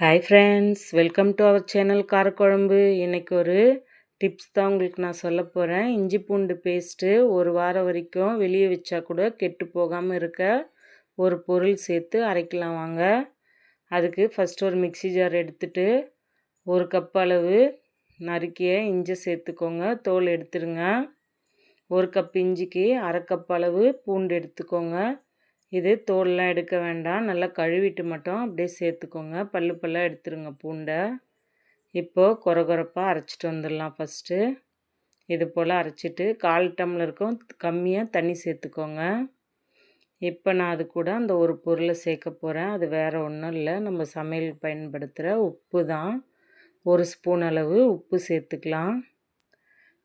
Hi friends welcome to our channel காரக்குழம்பு இன்றைக்கி ஒரு tips தான் உங்களுக்கு நான் சொல்ல போகிறேன் இஞ்சி பூண்டு பேஸ்ட்டு ஒரு வாரம் வரைக்கும் வெளியே வச்சா கூட கெட்டு போகாமல் இருக்க ஒரு பொருள் சேர்த்து அரைக்கலாம் வாங்க. அதுக்கு ஃபஸ்ட்டு ஒரு மிக்சி ஜார் எடுத்துட்டு ஒரு கப் அளவு நறுக்கிய இஞ்சி சேர்த்துக்கோங்க. தோல் எடுத்துருங்க ஒரு கப் இஞ்சிக்கு அரை கப் அளவு பூண்டு எடுத்துக்கோங்க. இது தோலெலாம் எடுக்க வேண்டாம். நல்லா கழுவிட்டு மட்டும் அப்படியே சேர்த்துக்கோங்க. பல்லு பல்லாக எடுத்துருங்க. பூண்டை. இப்போது குறகுறப்பாக அரைச்சிட்டு வந்துடலாம் ஃபஸ்ட்டு. இது போல் அரைச்சிட்டு கால் டம்ளருக்கும் கம்மியாக தண்ணி சேர்த்துக்கோங்க. இப்போ நான் அது கூட அந்த ஒரு பொருளை சேர்க்க போகிறேன் அது வேறு ஒன்றும் இல்லை. நம்ம சமையல் பயன்படுத்துகிற உப்பு தான். ஒரு ஸ்பூன் அளவு உப்பு சேர்த்துக்கலாம்.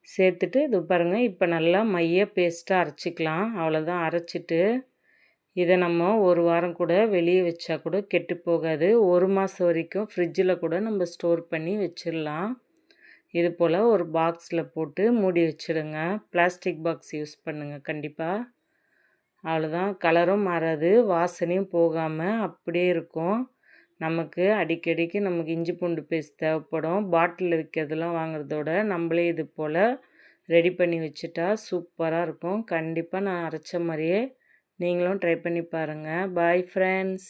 சேர்த்துட்டு இது பாருங்கள் இப்போ நல்லா மைய பேஸ்ட்டாக அரைச்சிக்கலாம். அவ்வளோதான் அரைச்சிட்டு இதை நம்ம ஒரு வாரம் கூட வெளியே வச்சா கூட கெட்டு போகாது. ஒரு மாதம் வரைக்கும் ஃப்ரிட்ஜில் கூட நம்ம ஸ்டோர் பண்ணி வச்சிடலாம் இது போல் ஒரு பாக்ஸில் போட்டு மூடி வச்சுடுங்க. பிளாஸ்டிக் பாக்ஸ் யூஸ் பண்ணுங்கள் கண்டிப்பாக அவ்வளோதான் கலரும் மாறாது வாசனையும் போகாமல் அப்படியே இருக்கும். நமக்கு அடிக்கடிக்கு நமக்கு இஞ்சி பூண்டு பேஸ்ட் தேவைப்படும். பாட்டிலில் விற்கிறதெல்லாம் வாங்குறதோட நம்மளே இது போல் ரெடி பண்ணி வச்சுட்டா சூப்பராக இருக்கும். கண்டிப்பாக நான் அரைச்ச மாதிரியே நீங்களும் ட்ரை பண்ணி பாருங்கள் பாய் ஃப்ரெண்ட்ஸ்